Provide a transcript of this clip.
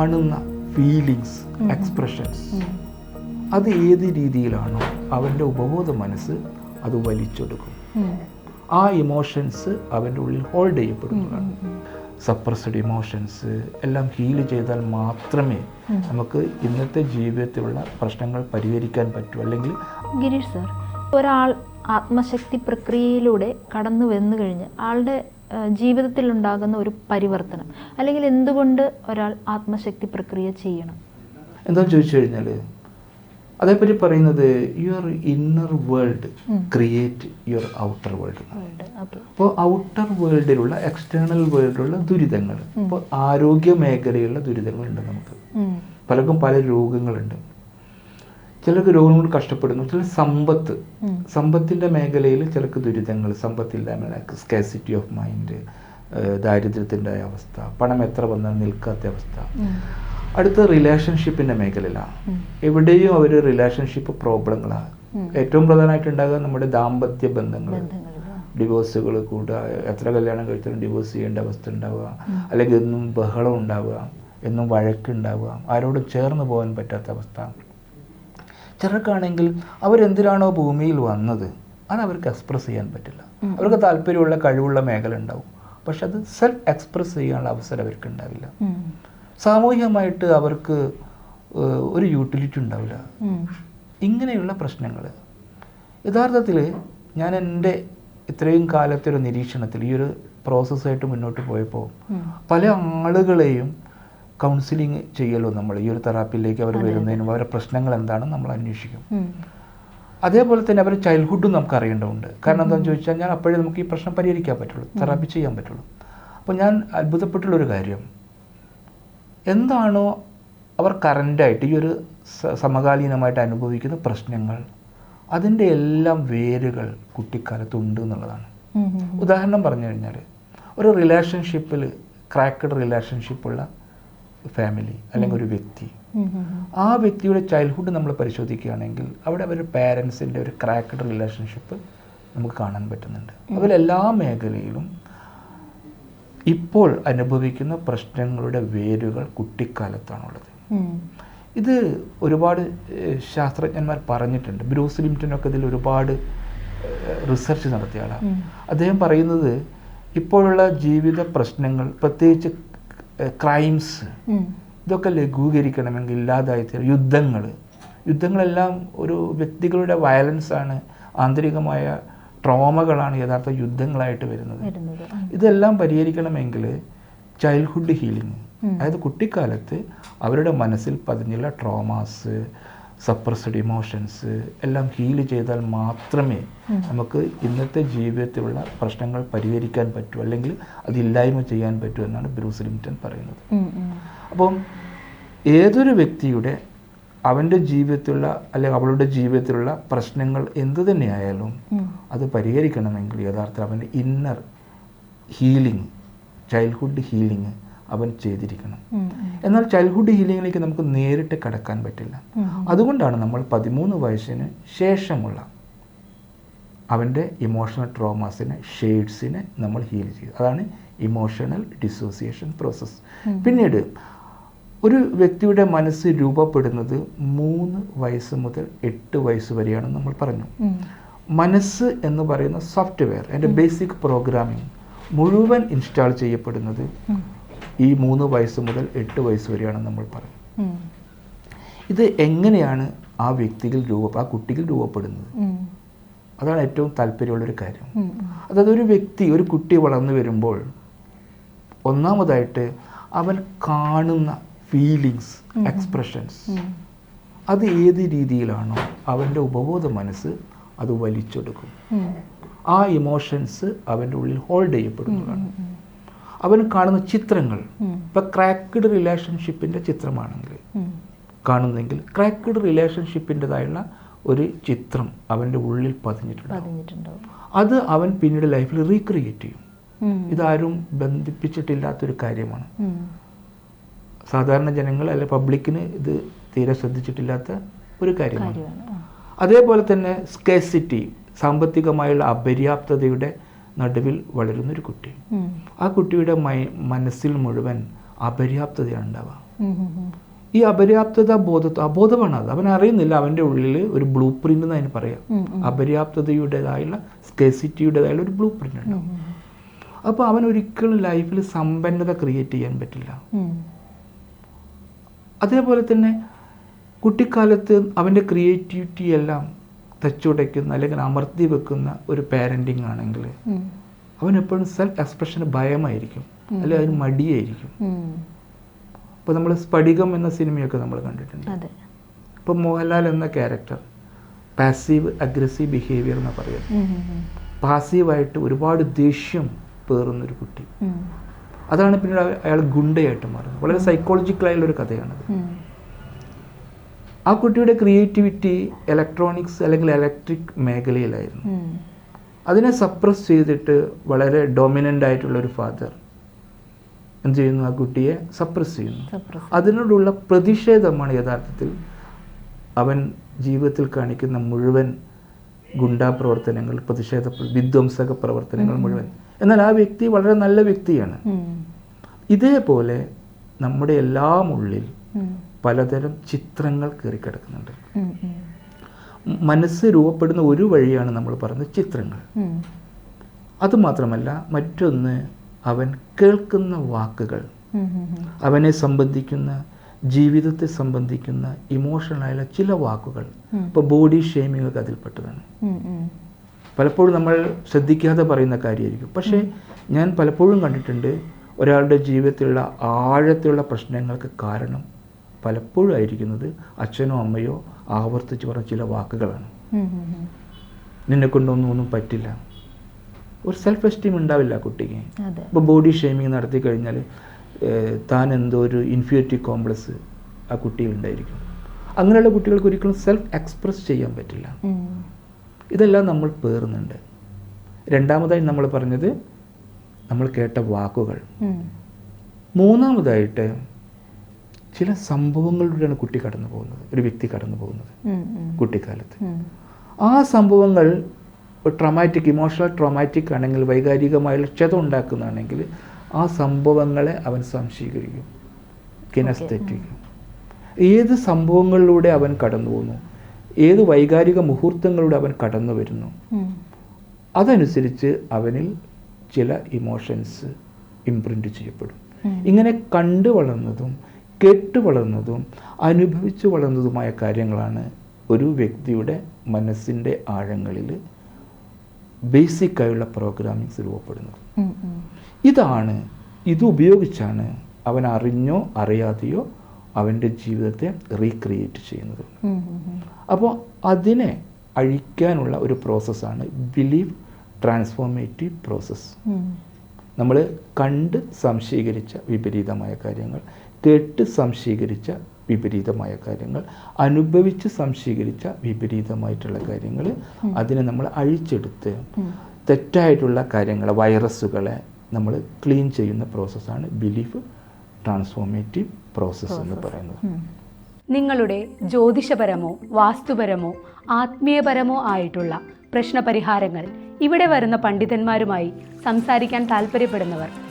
കാണുന്ന feelings expressions അത് ഏത് രീതിയിലാണോ അവന്റെ ഉപബോധ മനസ്സ് അത് വലിച്ചെടുക്കും. ആ ഇമോഷൻസ് അവന്റെ ഉള്ളിൽ ഹോൾഡ് ചെയ്യപ്പെടുന്നതാണ്. സപ്രസ്ഡ് ഇമോഷൻസ് എല്ലാം ഹീൽ ചെയ്താൽ മാത്രമേ നമുക്ക് ഇന്നത്തെ ജീവിതത്തിലുള്ള പ്രശ്നങ്ങൾ പരിഹരിക്കാൻ പറ്റൂ. അല്ലെങ്കിൽ ഗിരീഷ് സർ ഒരാൾ ആത്മശക്തി പ്രക്രിയയിലൂടെ കടന്നു വന്നു കഴിഞ്ഞ് ആളുടെ ആ, ജീവിതത്തിലുണ്ടാകുന്ന ഒരു പരിവർത്തനം. അല്ലെങ്കിൽ എന്തുകൊണ്ട് ഒരാൾ ആത്മശക്തി പ്രക്രിയ ചെയ്യണം? എന്താണെന്ന് ചോദിച്ചു കഴിഞ്ഞാൽ അതേപ്പറ്റി പറയുന്നത് your inner world create your outer world അപ്പോൾ ഔട്ടർ വേൾഡിലുള്ള എക്സ്റ്റേണൽ വേൾഡിലുള്ള ദുരിതങ്ങൾ. ഇപ്പോൾ ആരോഗ്യ മേഖലയിലുള്ള ദുരിതങ്ങളുണ്ട് നമുക്ക്. പലർക്കും പല രോഗങ്ങളുണ്ട്. ചിലർക്ക് രോഗം കൊണ്ട് കഷ്ടപ്പെടുന്നു ചില സമ്പത്ത്. സമ്പത്തിന്റെ മേഖലയിൽ ചിലർക്ക് ദുരിതങ്ങൾ സമ്പത്തില്ലായ്മ സ്കാസിറ്റി ഓഫ് മൈൻഡ് ദാരിദ്ര്യത്തിന്റെ അവസ്ഥ പണം എത്ര വന്നാൽ നിൽക്കാത്ത അവസ്ഥ. അടുത്ത റിലേഷൻഷിപ്പിന്റെ മേഖലയിലാണ്. എവിടെയും അവർ റിലേഷൻഷിപ്പ് പ്രോബ്ലങ്ങളാണ് ഏറ്റവും പ്രധാനമായിട്ട് ഉണ്ടാകുക നമ്മുടെ ദാമ്പത്യ ബന്ധങ്ങൾ. ഡിവോഴ്സുകൾ കൂടുക എത്ര കല്യാണം കഴിച്ചാലും ഡിവോഴ്സ് ചെയ്യേണ്ട അവസ്ഥ ഉണ്ടാവുക. അല്ലെങ്കിൽ എന്നും ബഹളം ഉണ്ടാവുക എന്നും വഴക്കുണ്ടാവുക. ആരോടും ചേർന്ന് പോകാൻ പറ്റാത്ത അവസ്ഥ. ചിലർക്കാണെങ്കിൽ അവരെന്തിനാണോ ഭൂമിയിൽ വന്നത്? അത് അവർക്ക് എക്സ്പ്രസ് ചെയ്യാൻ പറ്റില്ല. അവർക്ക് താല്പര്യമുള്ള കഴിവുള്ള മേഖല ഉണ്ടാവും. പക്ഷെ അത് സെൽഫ് എക്സ്പ്രസ് ചെയ്യാനുള്ള അവസരം അവർക്ക് ഉണ്ടാവില്ല. സാമൂഹികമായിട്ട് അവർക്ക് ഒരു യൂട്ടിലിറ്റി ഉണ്ടാവില്ല. ഇങ്ങനെയുള്ള പ്രശ്നങ്ങൾ. യഥാർത്ഥത്തിൽ ഞാൻ എന്റെ ഇത്രയും കാലത്തെ ഒരു നിരീക്ഷണത്തിൽ ഈ ഒരു പ്രോസസ്സായിട്ട് മുന്നോട്ട് പോയപ്പോൾ പല ആളുകളെയും കൗൺസിലിംഗ് ചെയ്യലോ നമ്മൾ? ഈ ഒരു തെറാപ്പിയിലേക്ക് അവർ വരുന്നതിനും അവരുടെ പ്രശ്നങ്ങൾ എന്താണ് നമ്മൾ അന്വേഷിക്കും. അതേപോലെ തന്നെ അവരുടെ ചൈൽഡ്ഹുഡും നമുക്ക് അറിയേണ്ടതുണ്ട്. കാരണം എന്താണെന്ന് ചോദിച്ചാൽ ഞാൻ അപ്പോഴേ നമുക്ക് ഈ പ്രശ്നം പരിഹരിക്കാൻ പറ്റുള്ളൂ തെറാപ്പി ചെയ്യാൻ പറ്റുള്ളൂ. അപ്പോൾ ഞാൻ അത്ഭുതപ്പെട്ടുള്ളൊരു കാര്യം. എന്താണോ അവർ കറന്റായിട്ട് ഈ ഒരു സമകാലീനമായിട്ട് അനുഭവിക്കുന്ന പ്രശ്നങ്ങൾ അതിന്റെ എല്ലാം വേരുകൾ കുട്ടിക്കാലത്ത് ഉണ്ട് എന്നുള്ളതാണ്. ഉദാഹരണം പറഞ്ഞു കഴിഞ്ഞാൽ ഒരു റിലേഷൻഷിപ്പിൽ ക്രാക്കഡ് റിലേഷൻഷിപ്പുള്ള ഫാമിലി അല്ലെങ്കിൽ ഒരു വ്യക്തി. ആ വ്യക്തിയുടെ ചൈൽഡ്ഹുഡ് നമ്മൾ പരിശോധിക്കുകയാണെങ്കിൽ അവിടെ അവരുടെ പാരൻസിന്റെ ഒരു ക്രാക്കഡ് റിലേഷൻഷിപ്പ് നമുക്ക് കാണാൻ പറ്റുന്നുണ്ട്. അതിലെല്ലാ മേഖലയിലും ഇപ്പോൾ അനുഭവിക്കുന്ന പ്രശ്നങ്ങളുടെ വേരുകൾ കുട്ടിക്കാലത്താണുള്ളത്. ഇത് ഒരുപാട് ശാസ്ത്രജ്ഞന്മാർ പറഞ്ഞിട്ടുണ്ട്. ബ്രൂസ് ലിംറ്റനൊക്കെ ഇതിൽ ഒരുപാട് റിസർച്ച് നടത്തിയ ആളാണ്. അദ്ദേഹം പറയുന്നത് ഇപ്പോഴുള്ള ജീവിത പ്രശ്നങ്ങൾ പ്രത്യേകിച്ച് ക്രൈംസ് ഇതൊക്കെ ലഘൂകരിക്കണമെങ്കിൽ ഇല്ലാതായി തീരും യുദ്ധങ്ങൾ. യുദ്ധങ്ങളെല്ലാം ഒരു വ്യക്തികളുടെ വയലൻസാണ് ആന്തരികമായ ട്രോമകളാണ് യഥാർത്ഥ യുദ്ധങ്ങളായിട്ട് വരുന്നത്. വരുന്നത്. ഇതെല്ലാം പരിഹരിക്കണമെങ്കിൽ ചൈൽഡ്ഹുഡ് ഹീലിംഗ് അതായത് കുട്ടിക്കാലത്ത് അവരുടെ മനസ്സിൽ പതിഞ്ഞുള്ള ട്രോമാസ് സപ്രസ്ഡ് ഇമോഷൻസ് എല്ലാം ഹീൽ ചെയ്താൽ മാത്രമേ നമുക്ക് ഇന്നത്തെ ജീവിതത്തിലുള്ള പ്രശ്നങ്ങൾ പരിഹരിക്കാൻ പറ്റൂ അല്ലെങ്കിൽ അതില്ലായ്മ ചെയ്യാൻ പറ്റൂ എന്നാണ് ബ്രൂസ് ലിമിറ്റൻ പറയുന്നത്. അപ്പം ഏതൊരു വ്യക്തിയുടെ അവന്റെ ജീവിതത്തിലുള്ള അല്ലെങ്കിൽ അവളുടെ ജീവിതത്തിലുള്ള പ്രശ്നങ്ങൾ എന്തു തന്നെയായാലും അത് പരിഹരിക്കണമെങ്കിൽ യഥാർത്ഥം അവന്റെ ഇന്നർ ഹീലിംഗ് ചൈൽഡ്ഹുഡ് ഹീലിംഗ് അവൻ ചെയ്തിരിക്കണം. എന്നാൽ ചൈൽഡ്ഹുഡ് ഹീലിംഗിലേക്ക് നമുക്ക് നേരിട്ട് കടക്കാൻ പറ്റില്ല. അതുകൊണ്ടാണ് നമ്മൾ പതിമൂന്ന് വയസ്സിന് ശേഷമുള്ള അവന്റെ ഇമോഷണൽ ട്രോമാസിനെ ഷെയ്ഡ്സിനെ നമ്മൾ ഹീൽ ചെയ്യുക അതാണ് ഇമോഷണൽ ഡിസോസിയേഷൻ പ്രോസസ്സ് പിന്നീട് ഒരു വ്യക്തിയുടെ മനസ്സ് രൂപപ്പെടുന്നത് മൂന്ന് വയസ്സ് മുതൽ എട്ട് വയസ്സ് വരെയാണെന്ന് നമ്മൾ പറഞ്ഞു. മനസ്സ് എന്ന് പറയുന്ന സോഫ്റ്റ്വെയർ അതിന്റെ ബേസിക് പ്രോഗ്രാമിംഗ് മുഴുവൻ ഇൻസ്റ്റാൾ ചെയ്യപ്പെടുന്നത് ഈ മൂന്ന് വയസ്സ് മുതൽ എട്ട് വയസ്സ് വരെയാണ് നമ്മൾ പറയുന്നത് ഇത് എങ്ങനെയാണ് ആ വ്യക്തിയിൽ രൂപ ആ കുട്ടികൾ രൂപപ്പെടുന്നത്? അതാണ് ഏറ്റവും താല്പര്യമുള്ളൊരു കാര്യം. അതായത് ഒരു വ്യക്തി ഒരു കുട്ടി വളർന്നു വരുമ്പോൾ ഒന്നാമതായിട്ട് അവൻ കാണുന്ന ഫീലിങ്സ് എക്സ്പ്രഷൻസ് അത് ഏത് രീതിയിലാണോ അവന്റെ ഉപബോധ മനസ്സ് അത് വലിച്ചെടുക്കും. ആ ഇമോഷൻസ് അവന്റെ ഉള്ളിൽ ഹോൾഡ് ചെയ്യപ്പെടുന്നതാണ്. അവൻ കാണുന്ന ചിത്രങ്ങൾ ഇപ്പം ക്രാക്കഡ് റിലേഷൻഷിപ്പിന്റെ ചിത്രമാണെങ്കിൽ കാണുന്നെങ്കിൽ ക്രാക്കഡ് റിലേഷൻഷിപ്പിന്റെതായുള്ള ഒരു ചിത്രം അവന്റെ ഉള്ളിൽ പതിഞ്ഞിട്ടുണ്ട് പതിഞ്ഞിട്ടുണ്ടാവും. അത് അവൻ പിന്നീട് ലൈഫിൽ റീക്രിയേറ്റ് ചെയ്യും. ഇതാരും ബന്ധിപ്പിച്ചിട്ടില്ലാത്തൊരു കാര്യമാണ്. സാധാരണ ജനങ്ങൾ അല്ലെ പബ്ലിക്കിന് ഇത് തീരെ ശ്രദ്ധിച്ചിട്ടില്ലാത്ത ഒരു കാര്യമാണ്. അതേപോലെ തന്നെ സ്കേസിറ്റി സാമ്പത്തികമായുള്ള അപര്യാപ്തതയുടെ നടുവിൽ വളരുന്നൊരു കുട്ടി. ആ കുട്ടിയുടെ മൈ മനസ്സിൽ മുഴുവൻ അപര്യാപ്തതയാണ് ഉണ്ടാവുക. ഈ അപര്യാപ്തത ബോധത്വം അബോധമാണ് അത്. അവൻ അറിയുന്നില്ല അവന്റെ ഉള്ളിൽ ഒരു ബ്ലൂ പ്രിന്റ് എന്ന് അതിന് പറയാം. അപര്യാപ്തതയുടേതായുള്ള സ്കെസിറ്റിയുടേതായുള്ള ഒരു ബ്ലൂ പ്രിന്റ് ഉണ്ടാവും. അപ്പോൾ അവൻ ഒരിക്കലും ലൈഫിൽ സമ്പന്നത ക്രിയേറ്റ് ചെയ്യാൻ പറ്റില്ല. അതേപോലെ തന്നെ കുട്ടിക്കാലത്ത് അവന്റെ ക്രിയേറ്റിവിറ്റി എല്ലാം തച്ചുടയ്ക്കുന്ന അല്ലെങ്കിൽ അമർത്തി വെക്കുന്ന ഒരു പാരന്റിങ് ആണെങ്കിൽ എപ്പോഴും സെൽഫ് എക്സ്പ്രഷന് ഭയമായിരിക്കും. അല്ലെങ്കിൽ അതിന് മടിയായിരിക്കും. അപ്പോൾ നമ്മൾ സ്ഫടികം എന്ന സിനിമയൊക്കെ നമ്മൾ കണ്ടിട്ടുണ്ട്. ഇപ്പോൾ മോഹൻലാൽ എന്ന ക്യാരക്ടർ പാസീവ് അഗ്രസീവ് ബിഹേവിയർ എന്ന് ഉം. പാസീവായിട്ട് ഒരുപാട് ദേഷ്യം പേറുന്നൊരു കുട്ടി. അതാണ് പിന്നീട് അയാൾ ഗുണ്ടയായിട്ട് മാറുന്നത്. വളരെ സൈക്കോളജിക്കലായുള്ള ഒരു കഥയാണത്. ആ കുട്ടിയുടെ ക്രിയേറ്റിവിറ്റി ഇലക്ട്രോണിക്സ് അല്ലെങ്കിൽ ഇലക്ട്രിക് മേഖലയിലായിരുന്നു. അതിനെ സപ്രസ് ചെയ്തിട്ട് വളരെ ഡൊമിനന്റ് ആയിട്ടുള്ള ഒരു ഫാദർ എന്ത് ചെയ്യുന്നു? ആ കുട്ടിയെ സപ്രസ് ചെയ്യുന്നു. അതിനോടുള്ള പ്രതിഷേധമാണ് യഥാർത്ഥത്തിൽ അവൻ ജീവിതത്തിൽ കാണിക്കുന്ന മുഴുവൻ ഗുണ്ടാ പ്രവർത്തനങ്ങൾ പ്രതിഷേധ പ്ര- വിധ്വംസക പ്രവർത്തനങ്ങൾ മുഴുവൻ. എന്നാൽ ആ വ്യക്തി വളരെ നല്ല വ്യക്തിയാണ്. ഇതേപോലെ നമ്മുടെ എല്ലാം ഉള്ളിൽ. പലതരം ചിത്രങ്ങൾ കയറിക്കിടക്കുന്നുണ്ട്. മനസ്സ് രൂപപ്പെടുന്ന ഒരു വഴിയാണ് നമ്മൾ പറയുന്നത് ചിത്രങ്ങൾ. അതുമാത്രമല്ല മറ്റൊന്ന് അവൻ കേൾക്കുന്ന വാക്കുകൾ. അവനെ സംബന്ധിക്കുന്ന ജീവിതത്തെ സംബന്ധിക്കുന്ന ഇമോഷണലായ ചില വാക്കുകൾ ഇപ്പൊ ഇപ്പോൾ ബോഡി ഷെയ്മിങ് ഒക്കെ അതിൽപ്പെട്ടതാണ്. പലപ്പോഴും നമ്മൾ ശ്രദ്ധിക്കാതെ പറയുന്ന കാര്യമായിരിക്കും പക്ഷേ ഞാൻ പലപ്പോഴും കണ്ടിട്ടുണ്ട് ഒരാളുടെ ജീവിതത്തിലുള്ള ആഴത്തിലുള്ള പ്രശ്നങ്ങൾക്ക് കാരണം പലപ്പോഴും ആയിരിക്കുന്നത് അച്ഛനോ അമ്മയോ ആവർത്തിച്ച് പറഞ്ഞ ചില വാക്കുകളാണ്. നിന്നെ കൊണ്ടൊന്നും ഒന്നും പറ്റില്ല. ഒരു സെൽഫ് എസ്റ്റീം ഉണ്ടാവില്ല കുട്ടിക്ക്. ഇപ്പോൾ ബോഡി ഷെയ്മിങ് നടത്തി കഴിഞ്ഞാൽ താൻ എന്തോ ഒരു ഇൻഫ്യൂരിറ്റി കോംപ്ലക്സ് ആ കുട്ടിയിൽ ഉണ്ടായിരിക്കും. അങ്ങനെയുള്ള കുട്ടികൾക്ക് ഒരിക്കലും സെൽഫ് എക്സ്പ്രസ് ചെയ്യാൻ പറ്റില്ല. ഇതെല്ലാം നമ്മൾ പേറുന്നുണ്ട്. രണ്ടാമതായി നമ്മൾ പറഞ്ഞത് നമ്മൾ കേട്ട വാക്കുകൾ. മൂന്നാമതായിട്ട് ചില സംഭവങ്ങളിലൂടെയാണ് കുട്ടി കടന്നു പോകുന്നത്. ഒരു വ്യക്തി കടന്നു പോകുന്നത്. കുട്ടിക്കാലത്ത്. ആ സംഭവങ്ങൾ ട്രോമാറ്റിക് ഇമോഷണൽ ട്രോമാറ്റിക് ആണെങ്കിൽ വൈകാരികമായുള്ള ക്ഷതം ഉണ്ടാക്കുന്നതാണെങ്കിൽ ആ സംഭവങ്ങളെ അവൻ സംശീകരിക്കും കിനസ്തെറ്റിക്കും ഏത് സംഭവങ്ങളിലൂടെ അവൻ കടന്നു പോകുന്നു ഏത് വൈകാരിക മുഹൂർത്തങ്ങളിലൂടെ അവൻ കടന്നു വരുന്നു. അതനുസരിച്ച് അവനിൽ ചില ഇമോഷൻസ് ഇംപ്രിന്റ് ചെയ്യപ്പെടും. ഇങ്ങനെ കണ്ടു വളർന്നതും കേട്ട് വളർന്നതും അനുഭവിച്ചു വളർന്നതുമായ കാര്യങ്ങളാണ് ഒരു വ്യക്തിയുടെ മനസ്സിന്റെ ആഴങ്ങളിൽ ബേസിക്കായുള്ള പ്രോഗ്രാമിങ്സ് രൂപപ്പെടുന്നത്. ഇതാണ് ഇത് ഉപയോഗിച്ചാണ് അവൻ അറിഞ്ഞോ അറിയാതെയോ അവന്റെ ജീവിതത്തെ റീക്രിയേറ്റ് ചെയ്യുന്നത്. അപ്പോൾ അതിനെ അഴിക്കാനുള്ള ഒരു പ്രോസസ്സാണ് ബിലീവ് ട്രാൻസ്ഫോർമേറ്റീവ് പ്രോസസ്സ് നമ്മൾ കണ്ട് സംശീകരിച്ച വിപരീതമായ കാര്യങ്ങൾ കേട്ട് സംശീകരിച്ച വിപരീതമായ കാര്യങ്ങൾ അനുഭവിച്ച് സംശീകരിച്ച വിപരീതമായിട്ടുള്ള കാര്യങ്ങൾ അതിനെ നമ്മൾ അഴിച്ചെടുത്ത്. തെറ്റായിട്ടുള്ള കാര്യങ്ങൾ വൈറസുകളെ നമ്മൾ ക്ലീൻ ചെയ്യുന്ന പ്രോസസ്സാണ് ബിലീഫ് ട്രാൻസ്ഫോർമേറ്റീവ് പ്രോസസ്സ് എന്ന് പറയുന്നത്. നിങ്ങളുടെ ജ്യോതിഷപരമോ വാസ്തുപരമോ ആത്മീയപരമോ ആയിട്ടുള്ള പ്രശ്നപരിഹാരങ്ങൾ ഇവിടെ വരുന്ന പണ്ഡിതന്മാരുമായി സംസാരിക്കാൻ താല്പര്യപ്പെടുന്നവർ